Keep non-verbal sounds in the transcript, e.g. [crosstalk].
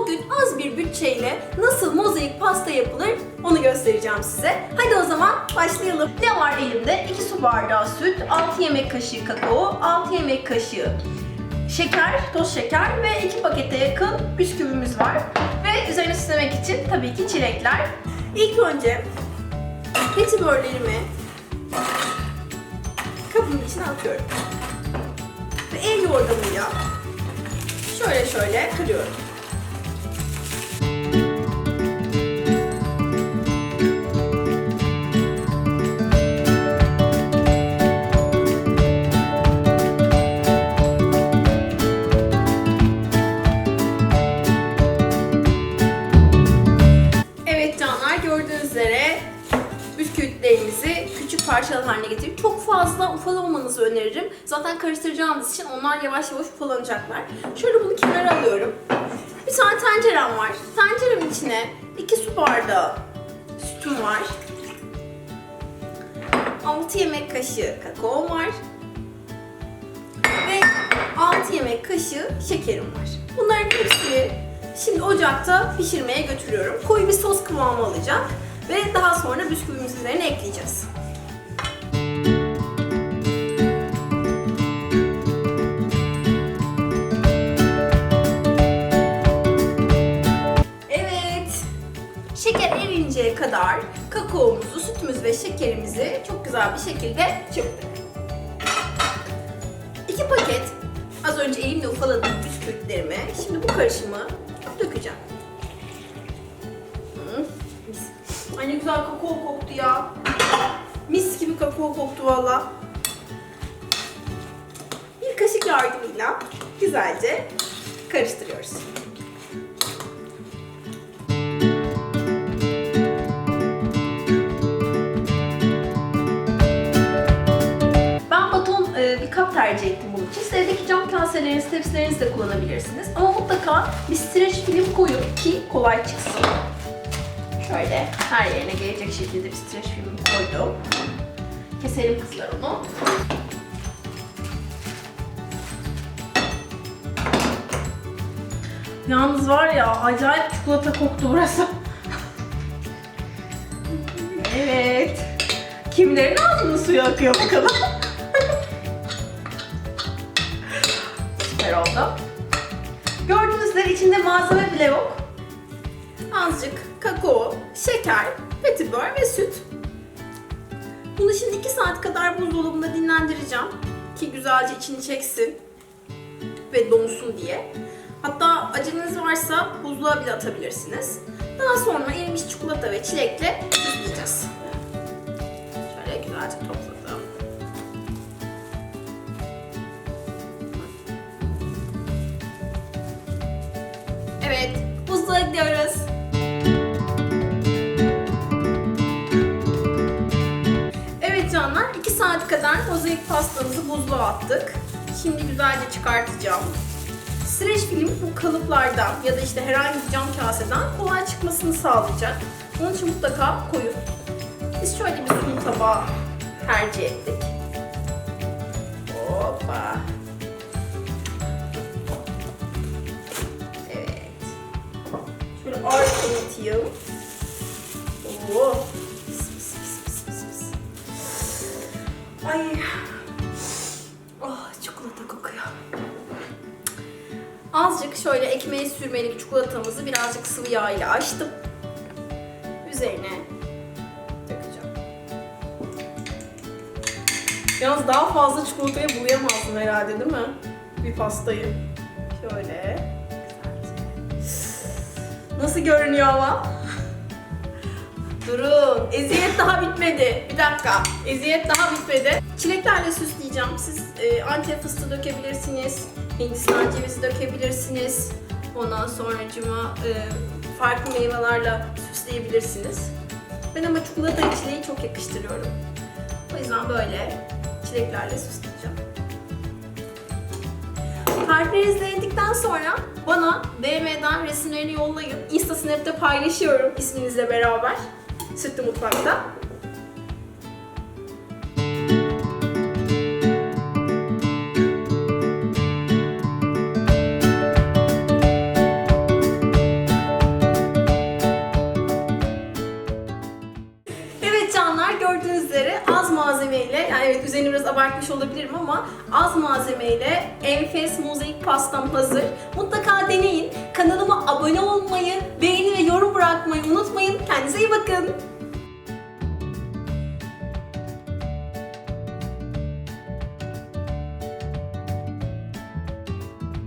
bugün az bir bütçeyle nasıl mozaik pasta yapılır onu göstereceğim size. Hadi o zaman başlayalım. Ne var elimde? 2 su bardağı süt, 6 yemek kaşığı kakao, 6 yemek kaşığı şeker, toz şeker ve 2 pakete yakın bisküvimiz var. Ve üzerine süslemek için tabii ki çilekler. İlk önce keçi börlerimi kabın içine atıyorum. Ve el yordamıyla şöyle şöyle kırıyorum. Parçalar haline getirip çok fazla ufalamamanızı öneririm. Zaten karıştıracağımız için onlar yavaş yavaş ufalanacaklar. Şöyle bunu kenara alıyorum. Bir tane tencerem var. Tenceremin içine 2 su bardağı sütüm var. 6 yemek kaşığı kakao var. Ve 6 yemek kaşığı şekerim var. Bunların hepsini şimdi ocakta pişirmeye götürüyorum. Koyu bir sos kıvamı alacak ve daha sonra bisküvimizin üzerine ekleyeceğiz. Sütümüz ve şekerimizi çok güzel bir şekilde çırptık. 2 paket az önce elimle ufaladığım bisküvitlerimi şimdi bu karışımı dökeceğim. Ay ne güzel kakao koktu ya. Mis gibi kakao koktu valla. Bir kaşık yardımıyla güzelce karıştırıyoruz. Tercih ettim bunun için. Cam kaseleriniz, tepsilerinizi de kullanabilirsiniz. Ama mutlaka bir streç film koyun ki kolay çıksın. Şöyle her yerine gelecek şekilde bir streç film koydum. Keselim kızlar onu. Yalnız var ya acayip çikolata koktu burası. [laughs] evet. Kimlerin ağzının suyu akıyor bakalım. Oldu. Gördüğünüz üzere içinde malzeme bile yok. Azıcık kakao, şeker, petibör ve süt. Bunu şimdi 2 saat kadar buzdolabında dinlendireceğim. Ki güzelce içini çeksin ve donsun diye. Hatta aceleniz varsa buzluğa bile atabilirsiniz. Daha sonra erimiş çikolata ve çilekle süsleyeceğiz. Şöyle güzelce topladım. Evet, buzluğa gidiyoruz. Evet canlar, 2 saat kadar mozaik pastamızı buzluğa attık. Şimdi güzelce çıkartacağım. Streç film bu kalıplardan ya da işte herhangi bir cam kaseden kolay çıkmasını sağlayacak. Onun için mutlaka koyun. Biz şöyle bir sunum tabağı tercih ettik. Hoppa. Atayım. Oo. Pis. Ay. Oh, çikolata kokuyor. Azıcık şöyle ekmeği sürmelik çikolatamızı birazcık sıvı yağ ile açtım. Üzerine dökeceğim. Yalnız daha fazla çikolataya bulayamazdım herhalde değil mi? Bir pastayı. Şöyle. Nasıl görünüyor ama? Durun. Eziyet daha bitmedi. Bir dakika. Eziyet daha bitmedi. Çileklerle süsleyeceğim. Siz e, antep fıstığı dökebilirsiniz. Hindistan cevizi dökebilirsiniz. Ondan sonra cuma e, farklı meyvelerle süsleyebilirsiniz. Ben ama çikolata çileği çok yakıştırıyorum. O yüzden böyle çileklerle süsleyeceğim. Tarifleri izledikten sonra bana DM'den resimlerini yollayın. Insta Snap'te paylaşıyorum isminizle beraber. Sütlü Mutfak'ta. Üzerine biraz abartmış olabilirim ama az malzemeyle enfes mozaik pastam hazır. Mutlaka deneyin. Kanalıma abone olmayı, beğeni ve yorum bırakmayı unutmayın. Kendinize iyi bakın.